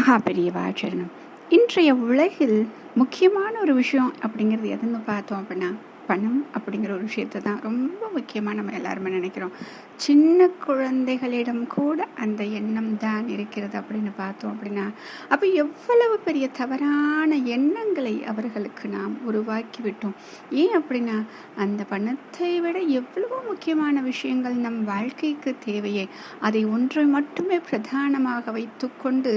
மகாபெரியவாச்சரணம் இன்றைய உலகில் முக்கியமான ஒரு விஷயம் அப்படிங்கிறது எதுன்னு பார்த்தோம் அப்படின்னா பணம் அப்படிங்கிற ஒரு விஷயத்தை தான் ரொம்ப முக்கியமாக நம்ம எல்லாருமே நினைக்கிறோம். சின்ன குழந்தைகளிடம் கூட அந்த எண்ணம் தான் இருக்கிறது அப்படின்னு பார்த்தோம் அப்படின்னா அப்போ எவ்வளவு பெரிய தவறான எண்ணங்களை அவர்களுக்கு நாம் உருவாக்கி விட்டோம். ஏன் அப்படின்னா அந்த பணத்தை விட எவ்வளவோ முக்கியமான விஷயங்கள் நம் வாழ்க்கைக்கு தேவையே. அதை ஒன்றை மட்டுமே பிரதானமாக வைத்துக்கொண்டு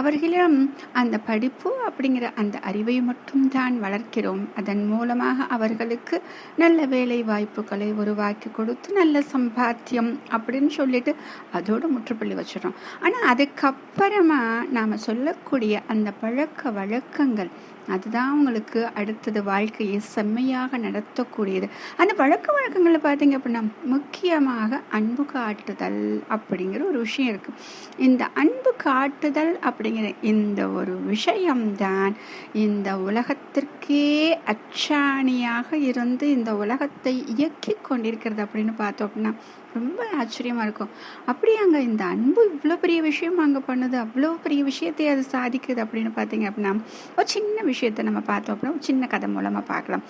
அவர்களிடம் அந்த படிப்பு அப்படிங்கிற அந்த அறிவை மட்டும்தான் வளர்க்கிறோம். அதன் மூலமாக அவர்களுக்கு நல்ல வேலை வாய்ப்புகளை உருவாக்கி கொடுத்து நல்ல சம்பாத்தியம் அப்படின்னு சொல்லிட்டு அதோட முற்றுப்புள்ளி வச்சிடறோம். ஆனால் அதுக்கப்புறமா நாம் சொல்லக்கூடிய அந்த பழக்க வழக்கங்கள் அதுதான் அவங்களுக்கு அடுத்தது வாழ்க்கையை செம்மையாக நடத்தக்கூடியது. அந்த பழக்க வழக்கங்களை பார்த்தீங்க அப்படின்னா முக்கியமாக அன்பு காட்டுதல் அப்படிங்கிற ஒரு விஷயம் இருக்குது இந்த அன்பு காட்டுதல் அப்படிங்கிற இந்த ஒரு விஷயம்தான் இந்த உலகத்திற்கே அச்சாணியாக இருந்து இந்த உலகத்தை இயக்கி கொண்டிருக்கிறது அப்படின்னு பார்த்தோம் அப்படின்னா ரொம்ப ஆச்சரியமாக இருக்கும். அப்படி அங்கே இந்த அன்பு இவ்வளோ பெரிய விஷயம் அங்கே பண்ணுது அவ்வளோ பெரிய விஷயத்தை அது சாதிக்குது அப்படின்னு பார்த்தீங்க அப்படின்னா ஒரு சின்ன விஷயத்தை நம்ம பார்த்தோம் அப்படின்னா ஒரு சின்ன கதை மூலமாக பார்க்கலாம்.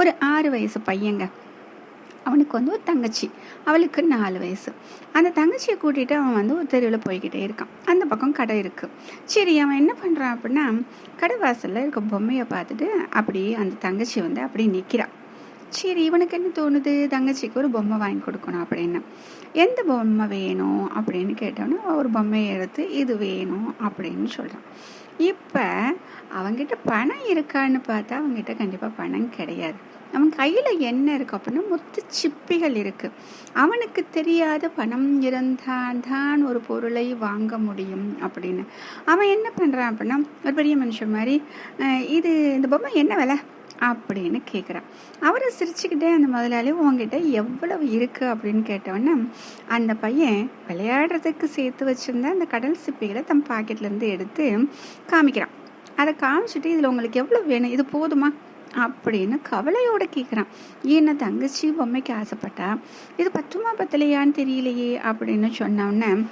ஒரு ஆறு வயசு பையங்க. அவனுக்கு வந்து ஒரு தங்கச்சி. அவளுக்கு நாலு வயசு. அந்த தங்கச்சியை கூட்டிகிட்டு அவன் வந்து ஒரு தெருவில் போய்கிட்டே இருக்கான். அந்த பக்கம் கடை இருக்குது சரி அவன் என்ன பண்ணுறான் அப்படின்னா கடை வாசலில் இருக்க பொம்மையை பார்த்துட்டு அப்படியே அந்த தங்கச்சி வந்து அப்படியே நிற்கிறான் சரி இவனுக்கு என்ன தோணுது? தங்கச்சிக்கு ஒரு பொம்மை வாங்கி கொடுக்கணும் அப்படின்னு. எந்த பொம்மை வேணும் அப்படின்னு கேட்டோன்னே ஒரு பொம்மையை எடுத்து இது வேணும் அப்படின்னு சொல்கிறான் இப்போ அவங்கிட்ட பணம் இருக்கான்னு பார்த்தா அவங்ககிட்ட கண்டிப்பாக பணம் கிடையாது. அவன் கையில் என்ன இருக்கு அப்படின்னா முத்து சிப்பிகள் இருக்கு. அவனுக்கு தெரியாத பணம் இருந்தால் தான் ஒரு பொருளை வாங்க முடியும் அப்படின்னு. அவன் என்ன பண்ணுறான் அப்படின்னா ஒரு பெரிய மனுஷன் மாதிரி இது இந்த பொம்மை என்ன விலை? அப்படின்னு கேட்குறான் அவரை சிரிச்சுக்கிட்டே அந்த முதலாளி உங்ககிட்ட எவ்வளவு இருக்குது அப்படின்னு கேட்டோன்னே அந்த பையன் விளையாடுறதுக்கு சேர்த்து வச்சுருந்த அந்த கடல் சிப்பிகளை தன் பாக்கெட்லேருந்து எடுத்து காமிக்கிறான். அதை காமிச்சிட்டு இதில் உங்களுக்கு எவ்வளோ வேணும்? இது போதுமா? அப்படின்னு கவலையோடு கேட்குறான் ஏன்னா தங்கச்சி பொம்மைக்கு ஆசைப்பட்டா? இது பத்துமா பத்தலையான்னு தெரியலையே அப்படின்னு சொன்னோன்னே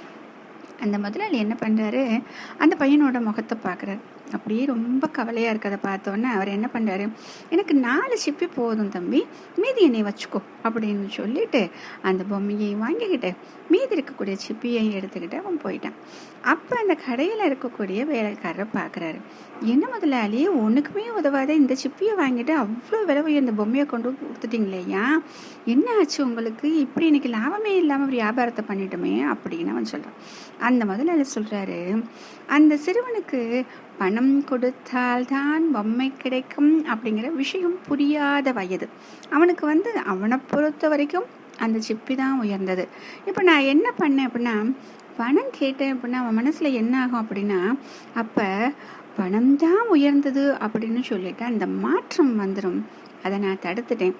அந்த முதலாளி என்ன பண்ணுறாரு அந்த பையனோட முகத்தை பார்க்குறாரு அப்படியே ரொம்ப கவலையாக இருக்கிறத பார்த்தோன்னே அவர் என்ன பண்ணுறாரு எனக்கு நாலு சிப்பி போதும் தம்பி. மீதி என்னை வச்சுக்கோ அப்படின்னு சொல்லிட்டு அந்த பொம்மையை வாங்கிக்கிட்டு மீதி இருக்கக்கூடிய சிப்பியை எடுத்துக்கிட்டு அவன் போயிட்டான். அப்போ அந்த கடையில் இருக்கக்கூடிய வேலைக்காரரை பார்க்குறாரு என்ன முதலாளி? ஒன்றுக்குமே உதவாத இந்த சிப்பியை வாங்கிட்டு அவ்வளோ விலை உயர்ந்த பொம்மையை கொண்டு கொடுத்துட்டீங்களேயா என்ன ஆச்சு உங்களுக்கு? இப்படி இன்னைக்கு லாபமே இல்லாமல் வியாபாரத்தை பண்ணிட்டோமே அப்படின்னு அவன் சொல்கிறான் அந்த முதலாளி சொல்கிறாரு அந்த சிறுவனுக்கு பணம் பணம் கொடுத்தால்தான் பொம்மை கிடைக்கும் அப்படிங்கிற விஷயம் புரியாத வயது. அவனுக்கு வந்து அவனை பொறுத்த வரைக்கும் அந்த சிப்பி தான் உயர்ந்தது. இப்போ நான் என்ன பண்ணேன் அப்படின்னா பணம் கேட்டேன் அப்படின்னா அவன் மனசில் என்ன ஆகும் அப்படின்னா அப்போ பணம் தான் உயர்ந்தது அப்படின்னு சொல்லிட்டு அந்த மாற்றம் வந்துடும் அதை நான் தடுத்துட்டேன்.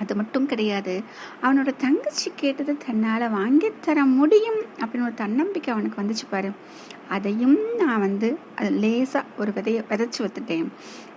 அது மட்டும் கிடையாது. அவனோட தங்கச்சி கேட்டது தன்னால் வாங்கித்தர முடியும் அப்படின்னு ஒரு தன்னம்பிக்கை அவனுக்கு வந்துச்சு பாரு. அதையும் நான் வந்து அது லேசாக ஒரு விதையை விதைச்சி வைத்துட்டேன்.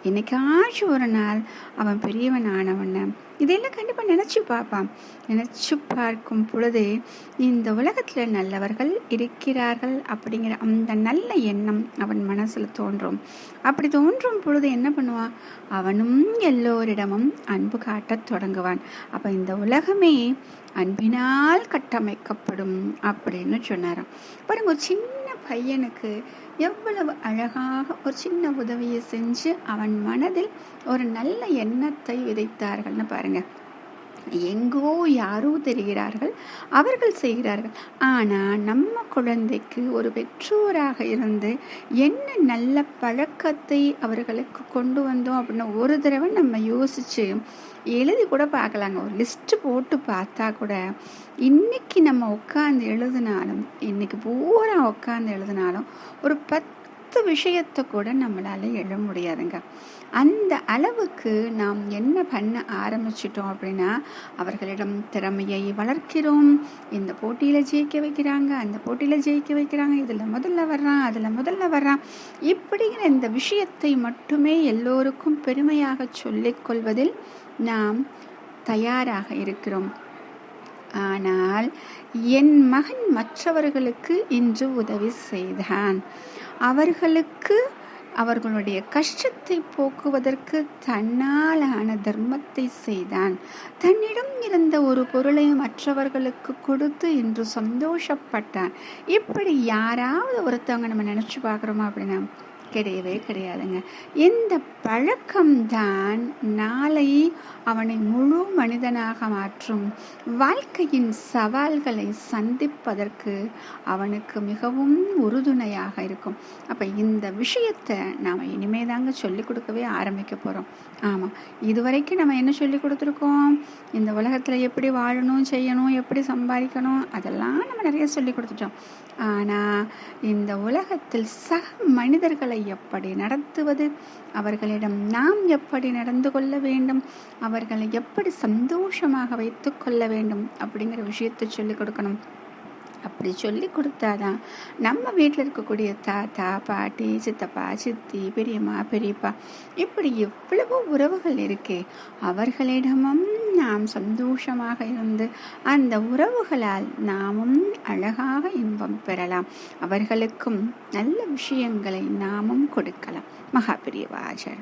என்னைக்காச்சும் ஒரு நாள் அவன் பெரியவன் ஆனவன இதெல்லாம் கண்டிப்பாக நினச்சி பார்ப்பான். நினச்சி பார்க்கும் பொழுது இந்த உலகத்தில் நல்லவர்கள் இருக்கிறார்கள் அப்படிங்கிற அந்த நல்ல எண்ணம் அவன் மனசில் தோன்றும். அப்படி தோன்றும் பொழுது என்ன பண்ணுவான்? அவனும் எல்லோரிடமும் அன்பு காட்டத் தொடங்குவான். அப்போ இந்த உலகமே அன்பினால் கட்டமைக்கப்படும் அப்படின்னு சொன்னாராம். பாருங்க ஒரு சின்ன பையனுக்கு எவ்வளவு அழகாக ஒரு சின்ன உதவியை செஞ்சு அவன் மனதில் ஒரு நல்ல எண்ணத்தை விதைத்தார்கள்னு பாருங்க. எங்கோ யாரோ தெரிகிறார்கள் அவர்கள் செய்கிறார்கள். ஆனால் நம்ம குழந்தைக்கு ஒரு பெற்றோராக இருந்து என்ன நல்ல பழக்கத்தை அவர்களுக்கு கொண்டு வந்தோம் அப்படின்னு ஒரு தடவை நம்ம யோசிச்சு எழுதி கூட பார்க்கலாங்க. ஒரு லிஸ்ட்டு போட்டு பார்த்தா கூட இன்னைக்கு நம்ம உட்காந்து எழுதினாலும் இன்னைக்கு பூரா உட்காந்து எழுதினாலும் ஒரு பத்து பத்து விஷயத்தை கூட நம்மளால் எழ முடியாதுங்க. அந்த அளவுக்கு நாம் என்ன பண்ண ஆரம்பிச்சிட்டோம் அப்படின்னா அவர்களிடம் திறமையை வளர்க்கிறோம். இந்த போட்டியில் ஜெயிக்க வைக்கிறாங்க அந்த போட்டியில் ஜெயிக்க வைக்கிறாங்க இதில் முதல்ல வர்றான் அதில் முதல்ல வர்றான். இப்படிங்கிற இந்த விஷயத்தை மட்டுமே எல்லோருக்கும் பெருமையாக சொல்லிக்கொள்வதில் நாம் தயாராக இருக்கிறோம். ஆனால் என் மகன் மற்றவர்களுக்கு இன்று உதவி செய்தான். அவர்களுக்கு அவர்களுடைய கஷ்டத்தை போக்குவதற்கு தன்னாலான தர்மத்தை செய்தான். தன்னிடம் இருந்த ஒரு பொருளை மற்றவர்களுக்கு கொடுத்து இன்று சந்தோஷப்பட்டான் இப்படி யாராவது ஒருத்தவங்க நம்ம நினச்சி பார்க்குறோமா அப்படின்னா கிடையவே கிடையாதுங்க. இந்த பழக்கம்தான் நாளை அவனை முழு மனிதனாக மாற்றும். வாழ்க்கையின் சவால்களை சந்திப்பதற்கு அவனுக்கு மிகவும் உறுதுணையாக இருக்கும். அப்போ இந்த விஷயத்தை நாம் இனிமே தாங்க சொல்லிக் கொடுக்கவே ஆரம்பிக்க போகிறோம் ஆமாம் இதுவரைக்கும் நம்ம என்ன சொல்லி கொடுத்துருக்கோம்? இந்த உலகத்தில் எப்படி வாழணும் செய்யணும் எப்படி சம்பாதிக்கணும் அதெல்லாம் நம்ம நிறைய சொல்லி கொடுத்துட்டோம். ஆனால் இந்த உலகத்தில் சக மனிதர்களை எப்படி நடத்துவது? அவர்களிடம் நாம் எப்படி நடந்து கொள்ள வேண்டும்? அவர்களை எப்படி சந்தோஷமாக வைத்து கொள்ள வேண்டும்? அப்படிங்கிற விஷயத்தை சொல்லிக் கொடுக்கணும். அப்படி சொல்லி கொடுத்தாதான் நம்ம வீட்டில் இருக்கக்கூடிய தாத்தா பாட்டி சித்தப்பா சித்தி பெரியம்மா பெரியப்பா இப்படி எவ்வளவோ உறவுகள் இருக்கே. அவர்களிடமும் நாம் சந்தோஷமாக இருந்து அந்த உறவுகளால் நாமும் அழகாக இன்பம் பெறலாம். அவர்களுக்கும் நல்ல விஷயங்களை நாமும் கொடுக்கலாம். மகாபிரியவாஜர்